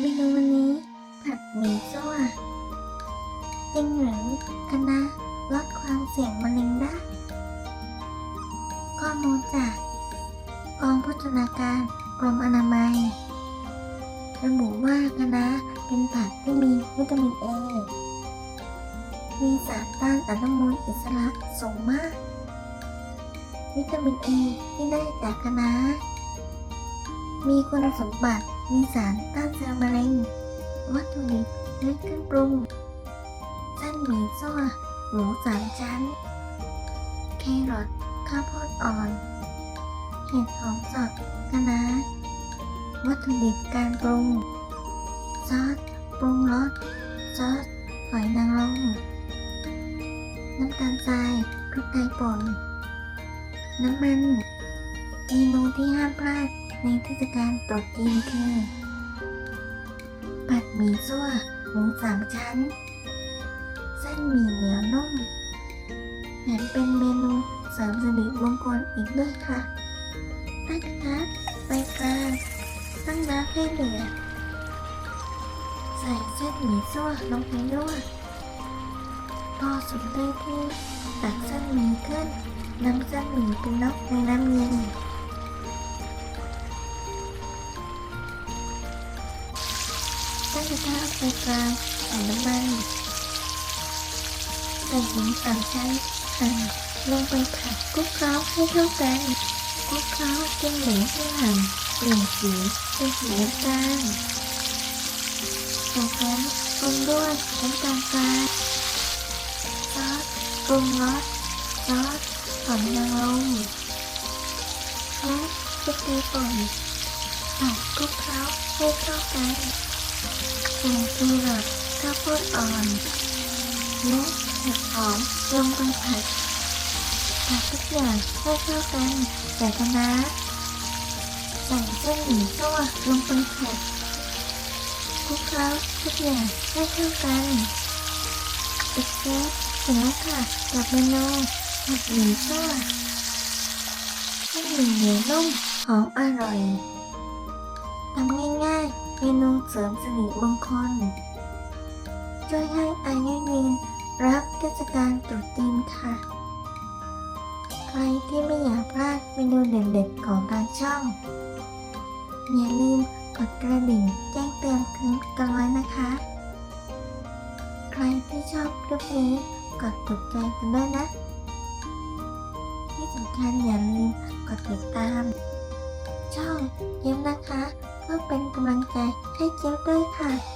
เมนูวันนี้ ผัดหมี่ซั่วจริงหรือคณะลดความเสี่ยงมะเร็งได้ ข้อมูลจากกองพัฒนาการกรมอนามัย ระบุว่าคณะเป็นผักที่มีวิตามินเอ มีสารต้านอนุมูลอิสระสูงมาก วิตามินเอที่ได้จากคะน้ามีคุณสมบัติ มีสารต้านเชื้อมะเร็ง วัตถุดิบและเครื่องปรุงเส้นหมี่ซั่วหมูสามชั้น แครอทข้าวโพดอ่อน เห็ดหอมสดคะนาวัตถุดิบการปรุง ซอส ปรุงรส ซอส หอยนางรม น้ำตาลทรายพริกไทยป่น น้ำมันเมนูที่ห้ามพลาด ในเทศกาลตรุษจีนคือ ผัดหมี่ซั่วหมูสามชั้น เส้นหมี่เหนียวนุ่มแถมเป็นเมนูเสริมสิริมงคลอีกด้วยค่ะตั้งกระทะไฟกลางตั้งน้ำให้เดือดใส่เส้นหมี่ซั่วลงไปด้วยพอสุกได้ที่ตักเส้นหมี่ขึ้นนำเส้นหมี่ไปนอกในน้ำเย็น ตั้งกระทะไฟกลางใส่น้ำมันใส่หมูสามชั้นหั่นลงไปผัดคลุกเคล้าให้เข้ากันคลุกเคล้าจนหมูที่หั่นเปลี่ยนสีเป็นสีน้ำตาลจากนั้นปรุงด้วยน้ำตาลทรายซอสปรุงรสซอสหอมนางรมและพริกไทยป่นผัดคลุกเคล้าให้เข้ากัน ใส่แครอทข้าวโพดอ่อนและเห็ดหอมลงไปผัดผัดทุกอย่างให้เข้ากันใส่คะน้าใส่เส้นหมี่ซั่วลงไปผัดคลุกเคล้าทุกอย่างให้เข้ากันปิดแก๊สเสร็จแล้วค่ะกับเมนูผัดหมี่ซั่วเส้นหมี่เหนียวนุ่มหอมอร่อย เมนูเสริมสิริมงคล ช่วยให้อายุยืนรับเทศกาลตรุษจีนค่ะ ใครที่ไม่อยากพลาดเมนูเด็ดๆของทางช่อง อย่าลืมกดกระดิ่งแจ้งเตือนกันไว้นะคะ ใครที่ชอบคลิปนี้กดถูกใจกันด้วยนะ ที่สำคัญอย่าลืมกดติดตาม ช่องยิ้มนะคะ เพื่อเป็นกำลังใจให้เจ้าด้วยค่ะ